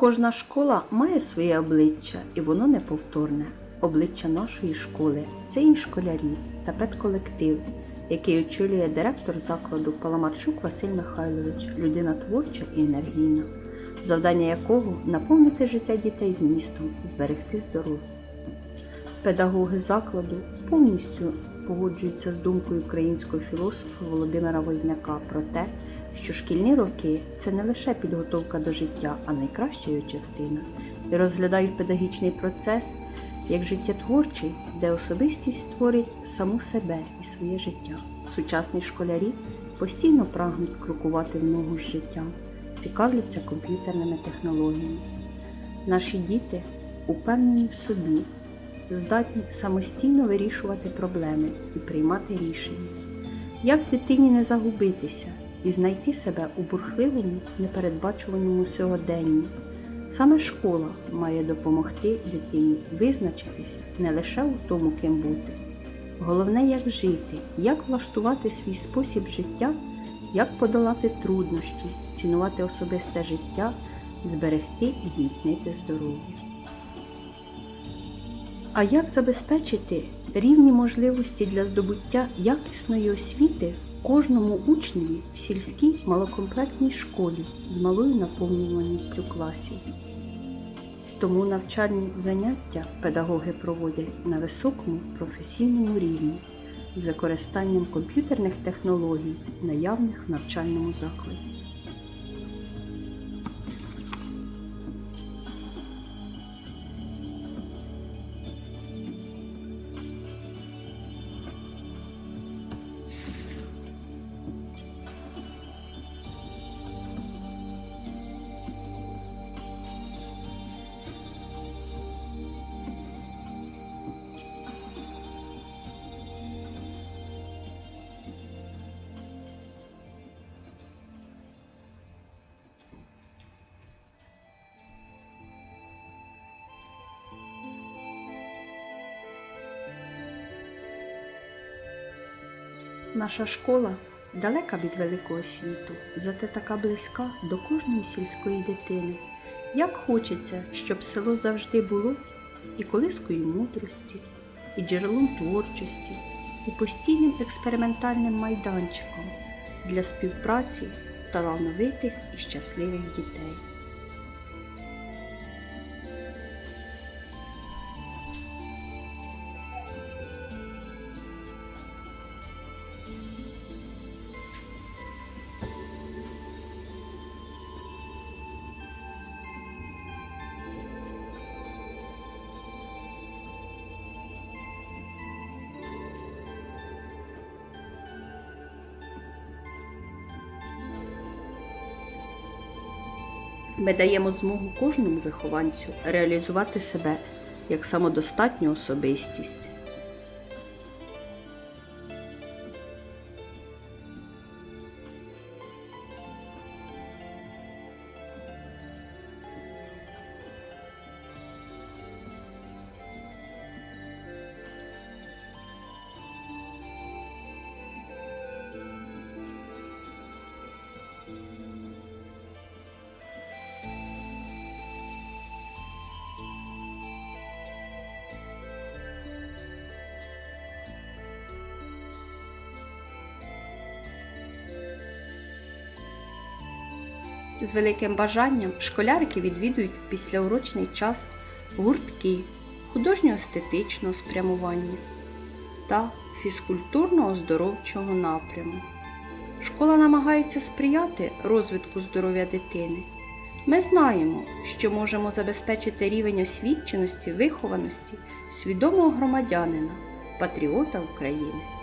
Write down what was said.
Кожна школа має своє обличчя, і воно неповторне. Обличчя нашої школи це і школярі та педколектив, який очолює директор закладу Паламарчук Василь Михайлович, людина творча і енергійна, завдання якого наповнити життя дітей змістом, зберегти здоров'я. Педагоги закладу повністю погоджуються з думкою українського філософа Володимира Возняка про те, що шкільні роки це не лише підготовка до життя, а найкраща його частина, і розглядають педагогічний процес як життєтворчий, де особистість створить саму себе і своє життя. Сучасні школярі постійно прагнуть крокувати в ногу з життям, цікавляться комп'ютерними технологіями. Наші діти упевнені в собі, здатні самостійно вирішувати проблеми і приймати рішення. Як дитині не загубитися і знайти себе у бурхливому, непередбачуваному сьогоденні? Саме школа має допомогти дитині визначитися не лише у тому, ким бути. Головне, як жити, як влаштувати свій спосіб життя, як подолати труднощі, цінувати особисте життя, зберегти і зміцнити здоров'я. А як забезпечити рівні можливості для здобуття якісної освіти кожному учневі в сільській малокомплектній школі з малою наповнюваністю класів? Тому навчальні заняття педагоги проводять на високому професійному рівні з використанням комп'ютерних технологій, наявних в навчальному закладі. Наша школа далека від великого світу, зате така близька до кожної сільської дитини. Як хочеться, щоб село завжди було і колискою мудрості, і джерелом творчості, і постійним експериментальним майданчиком для співпраці талановитих і щасливих дітей. Ми даємо змогу кожному вихованцю реалізувати себе як самодостатню особистість. З великим бажанням школярики відвідують в післяурочний час гуртки художньо-естетичного спрямування та фізкультурно-оздоровчого напряму. Школа намагається сприяти розвитку здоров'я дитини. Ми знаємо, що можемо забезпечити рівень освіченості, вихованості свідомого громадянина, патріота України.